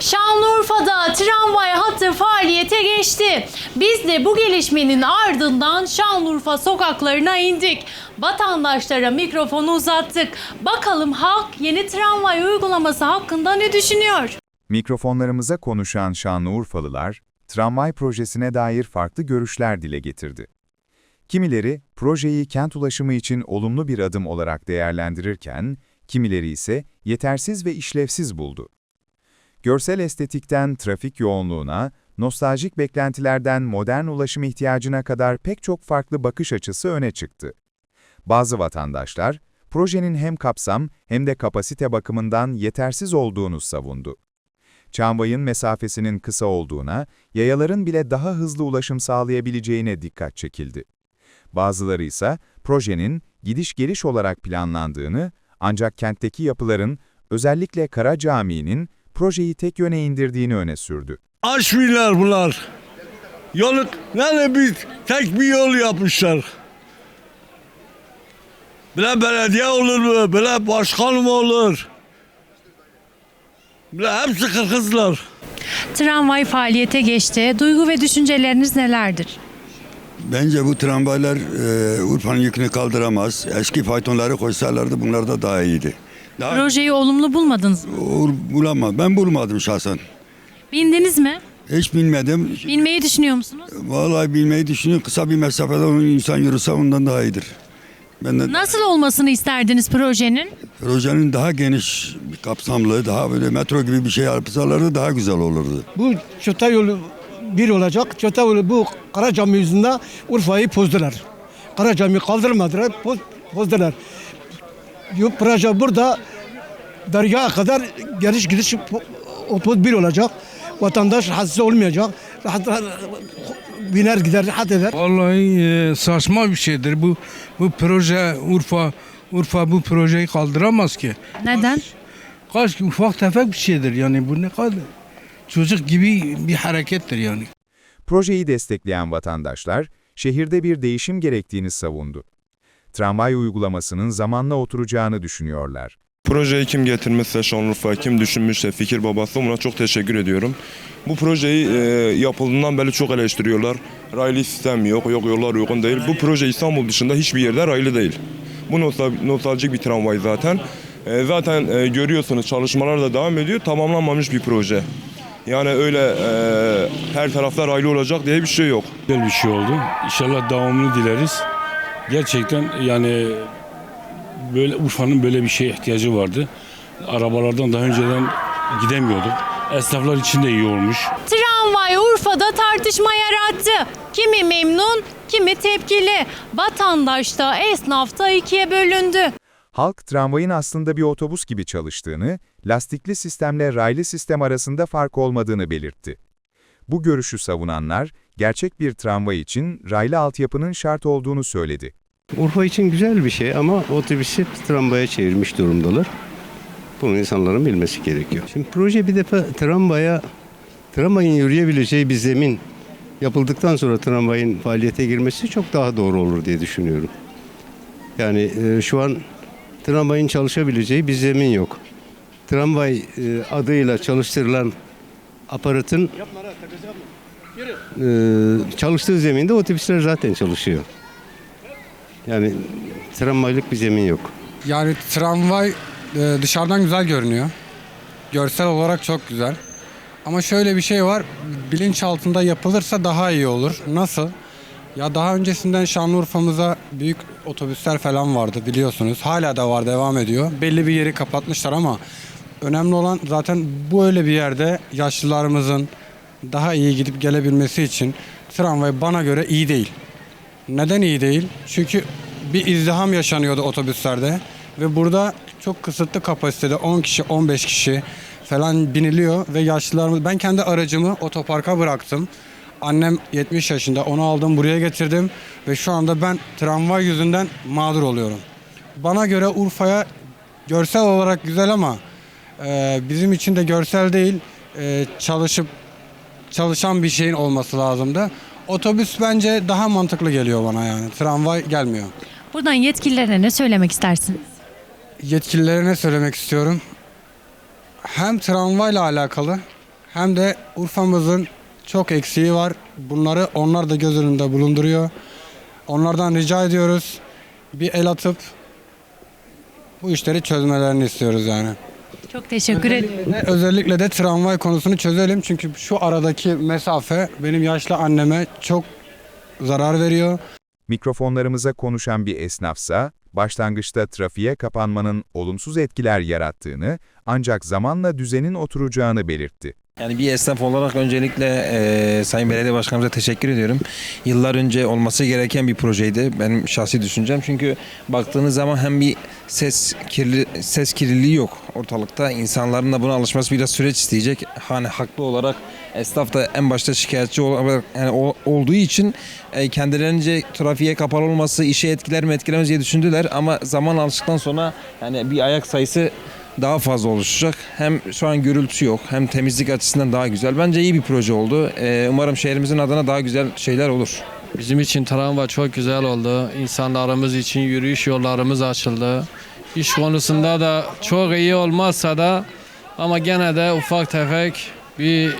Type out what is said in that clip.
Şanlıurfa'da tramvay hattı faaliyete geçti. Biz de bu gelişmenin ardından Şanlıurfa sokaklarına indik. Vatandaşlara mikrofonu uzattık. Bakalım halk yeni tramvay uygulaması hakkında ne düşünüyor? Mikrofonlarımıza konuşan Şanlıurfalılar, tramvay projesine dair farklı görüşler dile getirdi. Kimileri, projeyi kent ulaşımı için olumlu bir adım olarak değerlendirirken, kimileri ise yetersiz ve işlevsiz buldu. Görsel estetikten trafik yoğunluğuna, nostaljik beklentilerden modern ulaşım ihtiyacına kadar pek çok farklı bakış açısı öne çıktı. Bazı vatandaşlar, projenin hem kapsam hem de kapasite bakımından yetersiz olduğunu savundu. Çambay'ın mesafesinin kısa olduğuna, yayaların bile daha hızlı ulaşım sağlayabileceğine dikkat çekildi. Bazıları ise projenin gidiş-geliş olarak planlandığını, ancak kentteki yapıların, özellikle Kara Camii'nin projeyi tek yöne indirdiğini öne sürdü. Aşmıyorlar bunlar. Yolu nerede bir tek bir yol yapmışlar. Bile belediye olur mu? Bile başkan mı olur? Bile hepsi kırkızlar. Tramvay faaliyete geçti. Duygu ve düşünceleriniz nelerdir? Bence bu tramvaylar e, Urfa'nın yükünü kaldıramaz. Eski faytonları koysalardı bunlar da daha iyiydi. Daha Projeyi olumlu bulmadınız mı? Bulamam. Ben bulmadım şahsen. Bindiniz mi? Hiç bilmedim. Binmeyi düşünüyor musunuz? Vallahi bilmeyi düşünüyorum. Kısa bir mesafede onun insan yürüse ondan daha iyidir. Ben de Nasıl olmasını isterdiniz projenin? projenin daha geniş, bir kapsamlı, daha böyle metro gibi bir şey yapsalardı daha güzel olurdu. Bu çöte yolu bir olacak. Çöte yolu bu Kara Cami yüzünden Urfa'yı pozdular. Kara Cami kaldırmadılar, poz, pozdular. Bu proje burada dergaha kadar geliş gidiş po- o poz bir olacak. Vatandaş rahatsız olmayacak. Rahat, rahat biner gider, rahat eder. Vallahi e, saçma bir şeydir bu. Bu proje Urfa Urfa bu projeyi kaldıramaz ki. Neden? Kaç ki ufak tefek bir şeydir yani bu ne kadar çocuk gibi bir harekettir yani. Projeyi destekleyen vatandaşlar, şehirde bir değişim gerektiğini savundu. Tramvay uygulamasının zamanla oturacağını düşünüyorlar. Projeyi kim getirmişse Şanlıurfa, kim düşünmüşse fikir babası buna çok teşekkür ediyorum. Bu projeyi e, yapıldığından beri çok eleştiriyorlar. Raylı sistem yok, yok yollar uygun değil. Bu proje İstanbul dışında hiçbir yerde raylı değil. Bu nostal- nostaljik bir tramvay zaten. E, zaten e, görüyorsunuz çalışmalar da devam ediyor. Tamamlanmamış bir proje. Yani öyle e, her tarafta raylı olacak diye bir şey yok. Güzel bir şey oldu. İnşallah devamını dileriz. Gerçekten yani böyle Urfa'nın böyle bir şeye ihtiyacı vardı. Arabalardan daha önceden gidemiyorduk. Esnaflar için de iyi olmuş. Tramvay Urfa'da tartışma yarattı. Kimi memnun, kimi tepkili. Vatandaş da esnaf da ikiye bölündü. Halk tramvayın aslında bir otobüs gibi çalıştığını, lastikli sistemle raylı sistem arasında fark olmadığını belirtti. Bu görüşü savunanlar, gerçek bir tramvay için raylı altyapının şart olduğunu söyledi. Urfa için güzel bir şey ama otobüsü tramvaya çevirmiş durumdalar. Bunu insanların bilmesi gerekiyor. Şimdi proje bir defa tramvaya, tramvayın yürüyebileceği bir zemin yapıldıktan sonra tramvayın faaliyete girmesi çok daha doğru olur diye düşünüyorum. Yani e, şu an tramvayın çalışabileceği bir zemin yok. Tramvay e, adıyla çalıştırılan aparatın e, çalıştığı zeminde otobüsler zaten çalışıyor. Yani tramvaylık bir zemin yok. Yani tramvay e, dışarıdan güzel görünüyor. Görsel olarak çok güzel. Ama şöyle bir şey var. Bilinç altında yapılırsa daha iyi olur. Nasıl? Ya daha öncesinden Şanlıurfa'mıza büyük otobüsler falan vardı biliyorsunuz. Hala da var devam ediyor. Belli bir yeri kapatmışlar ama önemli olan zaten bu öyle bir yerde yaşlılarımızın daha iyi gidip gelebilmesi için tramvay bana göre iyi değil. Neden iyi değil? Çünkü bir izdiham yaşanıyordu otobüslerde ve burada çok kısıtlı kapasitede 10 kişi 15 kişi falan biniliyor ve yaşlılarımız ben kendi aracımı otoparka bıraktım. Annem 70 yaşında onu aldım buraya getirdim ve şu anda ben tramvay yüzünden mağdur oluyorum. Bana göre Urfa'ya görsel olarak güzel ama e, bizim için de görsel değil e, çalışıp çalışan bir şeyin olması lazımdı. Otobüs bence daha mantıklı geliyor bana yani. Tramvay gelmiyor. Buradan yetkililere ne söylemek istersiniz? Yetkililere ne söylemek istiyorum? Hem tramvayla alakalı hem de Urfa'mızın çok eksiği var. Bunları onlar da göz önünde bulunduruyor. Onlardan rica ediyoruz. Bir el atıp bu işleri çözmelerini istiyoruz yani. Çok teşekkür ederim. Ve özellikle de tramvay konusunu çözelim. Çünkü şu aradaki mesafe benim yaşlı anneme çok zarar veriyor. Mikrofonlarımıza konuşan bir esnafsa, başlangıçta trafiğe kapanmanın olumsuz etkiler yarattığını ancak zamanla düzenin oturacağını belirtti. Yani bir esnaf olarak öncelikle eee, Sayın Belediye Başkanımıza teşekkür ediyorum. Yıllar önce olması gereken bir projeydi benim şahsi düşüncem. Çünkü baktığınız zaman hem bir ses kirli ses kirliliği yok ortalıkta. İnsanların da buna alışması biraz süreç isteyecek. Hani haklı olarak esnaf da en başta şikayetçi olarak yani o- olduğu için e, kendilerince trafiğe kapalı olması işe etkiler mi etkilemez diye düşündüler ama zaman alıştıktan sonra yani bir ayak sayısı daha fazla oluşacak. Hem şu an gürültü yok hem temizlik açısından daha güzel. Bence iyi bir proje oldu. Ee, umarım şehrimizin adına daha güzel şeyler olur. Bizim için tramvay çok güzel oldu. İnsanlarımız için yürüyüş yollarımız açıldı. İş konusunda da çok iyi olmazsa da ama gene de ufak tefek bir